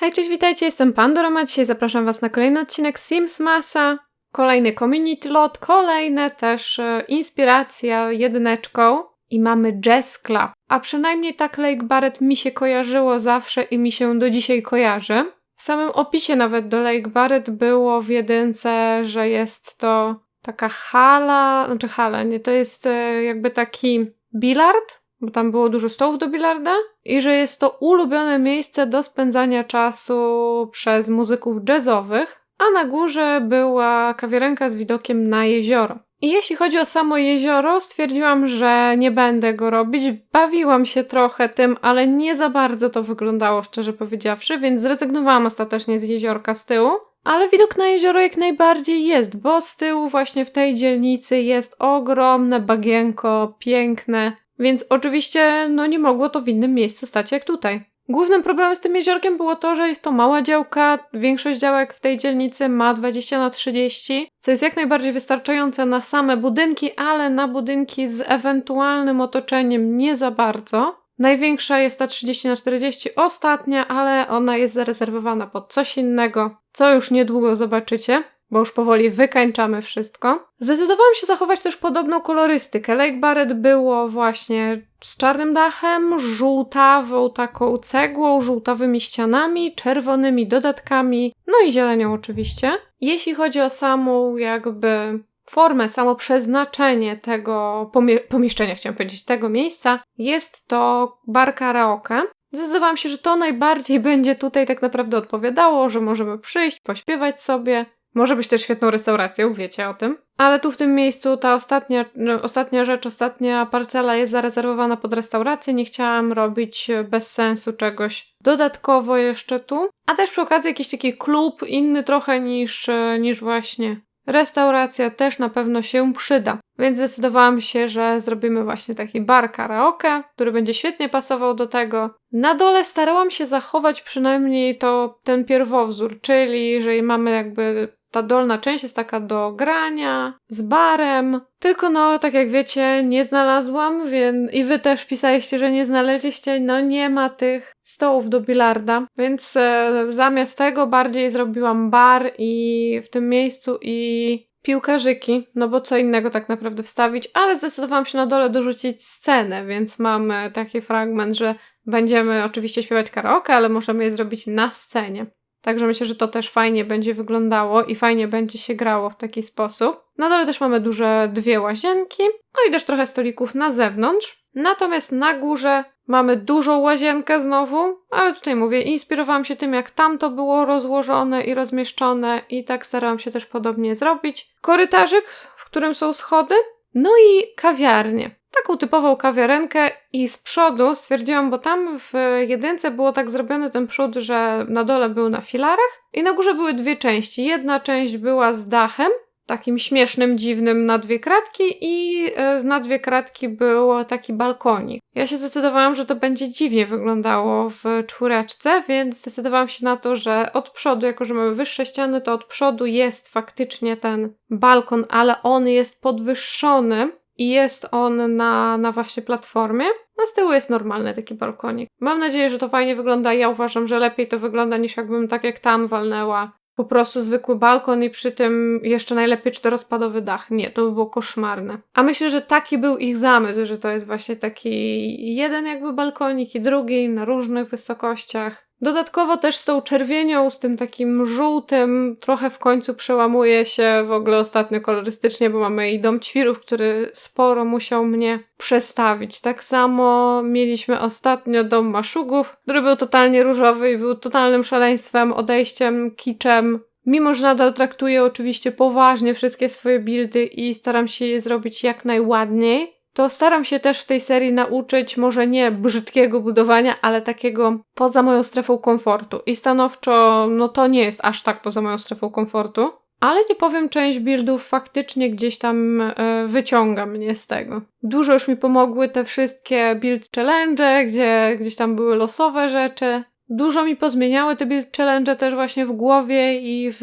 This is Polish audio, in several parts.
Hej, cześć, witajcie, jestem Pandora, dzisiaj zapraszam Was na kolejny odcinek Sims Masa, kolejny community lot, kolejne też e, inspiracja jedyneczką i mamy Jazz Club. A przynajmniej tak Lake Barrett mi się kojarzyło zawsze i mi się do dzisiaj kojarzy. W samym opisie nawet do Lake Barrett było w jedynce, że jest to taka hala, znaczy hala, nie, to jest e, jakby taki bilard, bo tam było dużo stołów do bilarda i że jest to ulubione miejsce do spędzania czasu przez muzyków jazzowych, a na górze była kawiarenka z widokiem na jezioro. I jeśli chodzi o samo jezioro, stwierdziłam, że nie będę go robić. Bawiłam się trochę tym, ale nie za bardzo to wyglądało, szczerze powiedziawszy, więc zrezygnowałam ostatecznie z jeziorka z tyłu. Ale widok na jezioro jak najbardziej jest, bo z tyłu właśnie w tej dzielnicy jest ogromne bagienko, piękne, więc oczywiście no nie mogło to w innym miejscu stać jak tutaj. Głównym problemem z tym jeziorkiem było to, że jest to mała działka. Większość działek w tej dzielnicy ma 20 na 30, co jest jak najbardziej wystarczające na same budynki, ale na budynki z ewentualnym otoczeniem nie za bardzo. Największa jest ta 30 na 40 ostatnia, ale ona jest zarezerwowana pod coś innego, co już niedługo zobaczycie bo już powoli wykańczamy wszystko. Zdecydowałam się zachować też podobną kolorystykę. Lake Barrett było właśnie z czarnym dachem, żółtawą taką cegłą, żółtawymi ścianami, czerwonymi dodatkami, no i zielenią oczywiście. Jeśli chodzi o samą jakby formę, samo przeznaczenie tego pomie- pomieszczenia, chciałam powiedzieć, tego miejsca, jest to bar karaoke. Zdecydowałam się, że to najbardziej będzie tutaj tak naprawdę odpowiadało, że możemy przyjść, pośpiewać sobie, może być też świetną restauracją, wiecie o tym. Ale tu w tym miejscu ta ostatnia, no, ostatnia rzecz, ostatnia parcela jest zarezerwowana pod restaurację. Nie chciałam robić bez sensu czegoś dodatkowo jeszcze tu. A też przy okazji jakiś taki klub inny trochę niż, niż właśnie restauracja też na pewno się przyda. Więc zdecydowałam się, że zrobimy właśnie taki bar karaoke, który będzie świetnie pasował do tego. Na dole starałam się zachować przynajmniej to ten pierwowzór, czyli jeżeli mamy jakby ta dolna część jest taka do grania, z barem. Tylko no, tak jak wiecie, nie znalazłam, więc i wy też pisaliście, że nie znaleźliście, no nie ma tych stołów do bilarda, więc e, zamiast tego bardziej zrobiłam bar i w tym miejscu i piłkarzyki, no bo co innego tak naprawdę wstawić, ale zdecydowałam się na dole dorzucić scenę, więc mamy taki fragment, że będziemy oczywiście śpiewać karaoke, ale możemy je zrobić na scenie. Także myślę, że to też fajnie będzie wyglądało i fajnie będzie się grało w taki sposób. Na dole też mamy duże dwie łazienki, no i też trochę stolików na zewnątrz. Natomiast na górze mamy dużą łazienkę znowu, ale tutaj mówię, inspirowałam się tym, jak tam to było rozłożone i rozmieszczone i tak starałam się też podobnie zrobić. Korytarzyk, w którym są schody, no i kawiarnie taką typową kawiarenkę i z przodu stwierdziłam, bo tam w jedynce było tak zrobiony ten przód, że na dole był na filarach i na górze były dwie części. Jedna część była z dachem, takim śmiesznym, dziwnym na dwie kratki i e, na dwie kratki był taki balkonik. Ja się zdecydowałam, że to będzie dziwnie wyglądało w czwóreczce, więc zdecydowałam się na to, że od przodu, jako że mamy wyższe ściany, to od przodu jest faktycznie ten balkon, ale on jest podwyższony i jest on na, na właśnie platformie. Na z tyłu jest normalny taki balkonik. Mam nadzieję, że to fajnie wygląda. Ja uważam, że lepiej to wygląda niż jakbym tak jak tam walnęła po prostu zwykły balkon i przy tym jeszcze najlepiej czterospadowy dach. Nie, to by było koszmarne. A myślę, że taki był ich zamysł, że to jest właśnie taki jeden jakby balkonik i drugi na różnych wysokościach. Dodatkowo też z tą czerwienią, z tym takim żółtym, trochę w końcu przełamuje się w ogóle ostatnio kolorystycznie, bo mamy i dom ćwirów, który sporo musiał mnie przestawić. Tak samo mieliśmy ostatnio dom maszugów, który był totalnie różowy i był totalnym szaleństwem, odejściem, kiczem. Mimo, że nadal traktuję oczywiście poważnie wszystkie swoje buildy i staram się je zrobić jak najładniej, to staram się też w tej serii nauczyć może nie brzydkiego budowania, ale takiego poza moją strefą komfortu. I stanowczo, no to nie jest aż tak poza moją strefą komfortu. Ale nie powiem, część buildów faktycznie gdzieś tam y, wyciąga mnie z tego. Dużo już mi pomogły te wszystkie build challenge, gdzie gdzieś tam były losowe rzeczy. Dużo mi pozmieniały te build challenge też właśnie w głowie i w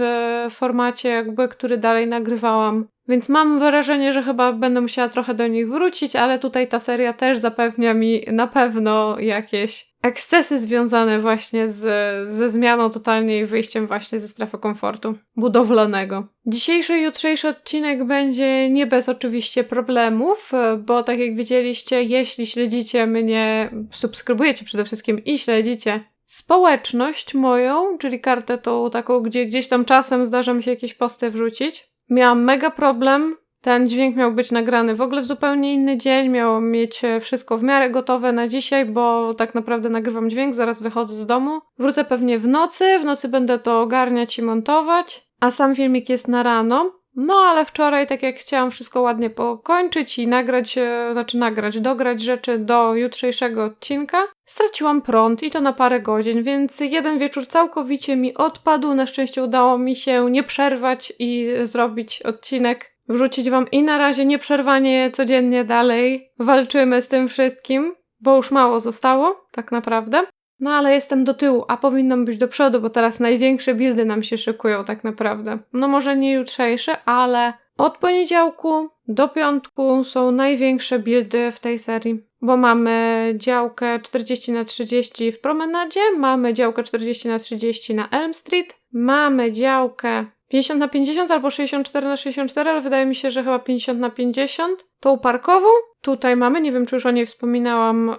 formacie jakby, który dalej nagrywałam. Więc mam wrażenie, że chyba będę musiała trochę do nich wrócić, ale tutaj ta seria też zapewnia mi na pewno jakieś ekscesy związane właśnie z, ze zmianą totalnie i wyjściem właśnie ze strefy komfortu budowlanego. Dzisiejszy i jutrzejszy odcinek będzie nie bez oczywiście problemów, bo tak jak widzieliście, jeśli śledzicie mnie, subskrybujecie przede wszystkim i śledzicie społeczność moją, czyli kartę tą taką, gdzie gdzieś tam czasem zdarza mi się jakieś posty wrzucić, miałam mega problem. Ten dźwięk miał być nagrany w ogóle w zupełnie inny dzień, miało mieć e, wszystko w miarę gotowe na dzisiaj, bo tak naprawdę nagrywam dźwięk, zaraz wychodzę z domu. Wrócę pewnie w nocy, w nocy będę to ogarniać i montować, a sam filmik jest na rano. No ale wczoraj, tak jak chciałam wszystko ładnie pokończyć i nagrać, e, znaczy nagrać, dograć rzeczy do jutrzejszego odcinka, straciłam prąd i to na parę godzin, więc jeden wieczór całkowicie mi odpadł. Na szczęście udało mi się nie przerwać i zrobić odcinek, wrzucić wam i na razie nieprzerwanie codziennie dalej walczymy z tym wszystkim, bo już mało zostało, tak naprawdę. No ale jestem do tyłu, a powinnam być do przodu, bo teraz największe buildy nam się szykują tak naprawdę. No może nie jutrzejsze, ale od poniedziałku do piątku są największe buildy w tej serii. Bo mamy działkę 40 na 30 w promenadzie, mamy działkę 40 na 30 na Elm Street, mamy działkę 50 na 50 albo 64 na 64, ale wydaje mi się, że chyba 50 na 50. Tą parkową tutaj mamy, nie wiem czy już o niej wspominałam, e,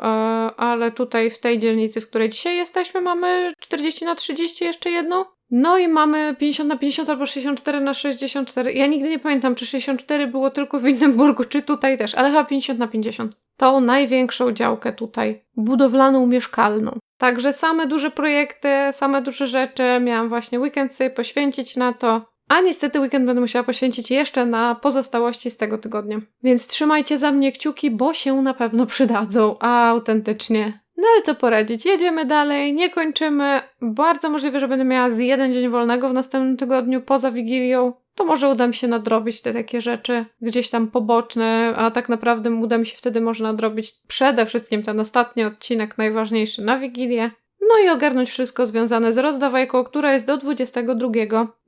ale tutaj w tej dzielnicy, w której dzisiaj jesteśmy, mamy 40 na 30 jeszcze jedną. No i mamy 50 na 50 albo 64 na 64. Ja nigdy nie pamiętam, czy 64 było tylko w Indenburgu, czy tutaj też, ale chyba 50 na 50. Tą największą działkę tutaj, budowlaną mieszkalną. Także same duże projekty, same duże rzeczy. Miałam właśnie weekend sobie poświęcić na to. A niestety weekend będę musiała poświęcić jeszcze na pozostałości z tego tygodnia. Więc trzymajcie za mnie kciuki, bo się na pewno przydadzą. Autentycznie. No ale co poradzić? Jedziemy dalej, nie kończymy. Bardzo możliwe, że będę miała z jeden dzień wolnego w następnym tygodniu poza Wigilią. To może uda mi się nadrobić te takie rzeczy gdzieś tam poboczne, a tak naprawdę uda mi się wtedy może nadrobić przede wszystkim ten ostatni odcinek, najważniejszy na Wigilię. No i ogarnąć wszystko związane z rozdawajką, która jest do 22,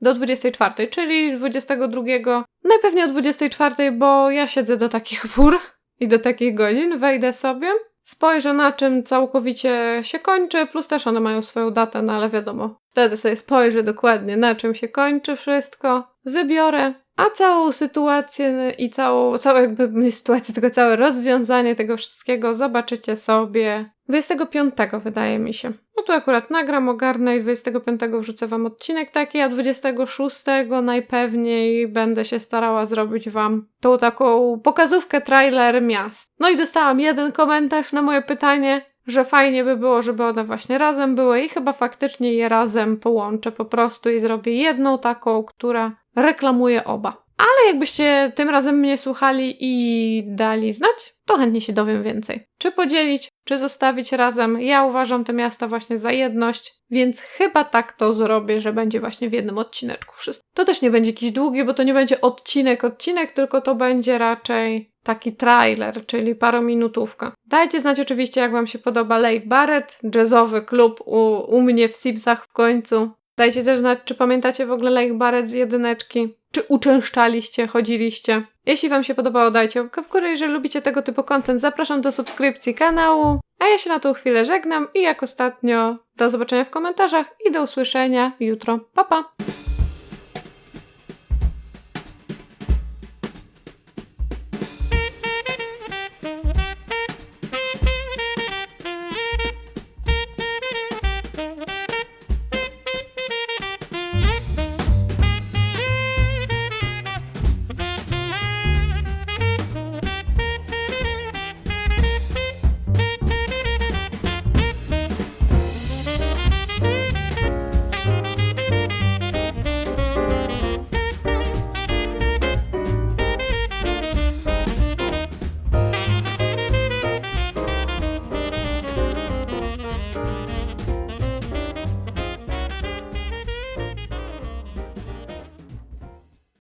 do 24, czyli 22, najpewniej o 24, bo ja siedzę do takich pór i do takich godzin, wejdę sobie, spojrzę na czym całkowicie się kończy, plus też one mają swoją datę, no ale wiadomo, wtedy sobie spojrzę dokładnie na czym się kończy wszystko, wybiorę, a całą sytuację i całą, całą jakby nie sytuację, tylko całe rozwiązanie tego wszystkiego zobaczycie sobie 25 wydaje mi się. No tu akurat nagram, ogarnę i 25 wrzucę wam odcinek taki, a 26 najpewniej będę się starała zrobić wam tą taką pokazówkę trailer miast. No i dostałam jeden komentarz na moje pytanie, że fajnie by było, żeby one właśnie razem były i chyba faktycznie je razem połączę po prostu i zrobię jedną taką, która reklamuje oba. Ale jakbyście tym razem mnie słuchali i dali znać, to chętnie się dowiem więcej. Czy podzielić, czy zostawić razem. Ja uważam te miasta właśnie za jedność, więc chyba tak to zrobię, że będzie właśnie w jednym odcineczku wszystko. To też nie będzie jakiś długi, bo to nie będzie odcinek, odcinek, tylko to będzie raczej taki trailer, czyli parominutówka. Dajcie znać oczywiście, jak Wam się podoba Lake Barrett, jazzowy klub u, u mnie w Simsach w końcu. Dajcie też znać, czy pamiętacie w ogóle Lake Barrett z jedyneczki. Czy uczęszczaliście, chodziliście? Jeśli Wam się podobało, dajcie łapkę w górę. Jeżeli lubicie tego typu content, zapraszam do subskrypcji kanału. A ja się na tą chwilę żegnam i jak ostatnio do zobaczenia w komentarzach i do usłyszenia jutro. Pa, pa!